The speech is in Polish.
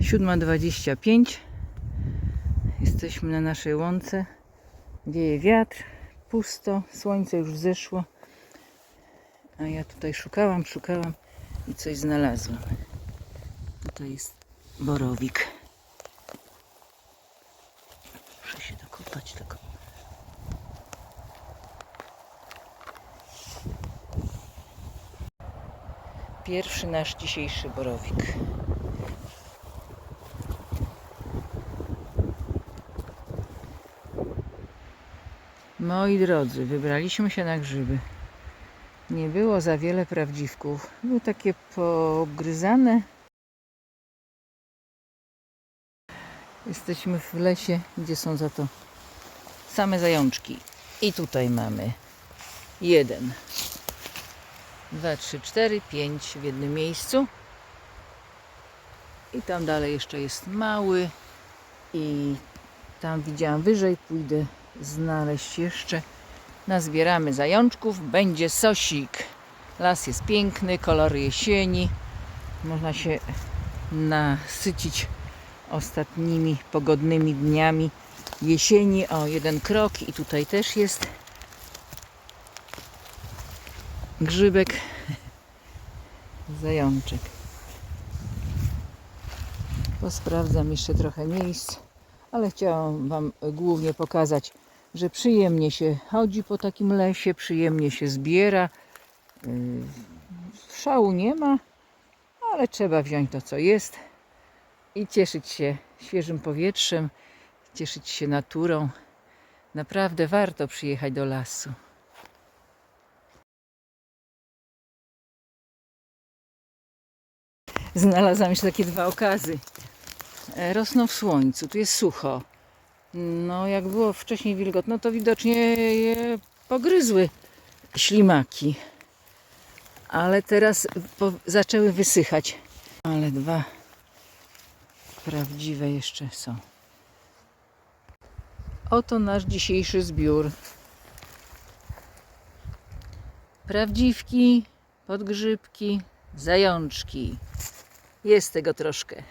7.25. Jesteśmy na naszej łące. Wieje wiatr, pusto, słońce już wzeszło. A ja tutaj szukałam, szukałam i coś znalazłam. Tutaj jest borowik. Muszę się dokopać tylko. Pierwszy nasz dzisiejszy borowik. Moi drodzy, wybraliśmy się na grzyby. Nie było za wiele prawdziwków. Były takie pogryzane. Jesteśmy w lesie, gdzie są za to same zajączki. I tutaj mamy jeden, dwa, trzy, cztery, pięć w jednym miejscu. I tam dalej jeszcze jest mały. I tam widziałam wyżej, pójdę znaleźć jeszcze. Nazbieramy zajączków, będzie sosik. Las jest piękny, kolory jesieni. Można się nasycić ostatnimi pogodnymi dniami jesieni. O, jeden krok i tutaj też jest grzybek, zajączek. Posprawdzam jeszcze trochę miejsc, ale chciałam Wam głównie pokazać, że przyjemnie się chodzi po takim lesie, przyjemnie się zbiera. Yy, Szału nie ma, ale trzeba wziąć to, co jest i cieszyć się świeżym powietrzem, cieszyć się naturą. Naprawdę warto przyjechać do lasu. Znalazłam jeszcze takie dwa okazy. E, Rosną w słońcu, tu jest sucho. No, jak było wcześniej wilgotno, to widocznie je pogryzły ślimaki. Ale teraz zaczęły wysychać. Ale dwa prawdziwe jeszcze są. Oto nasz dzisiejszy zbiór. Prawdziwki, podgrzybki, zajączki. Jest tego troszkę.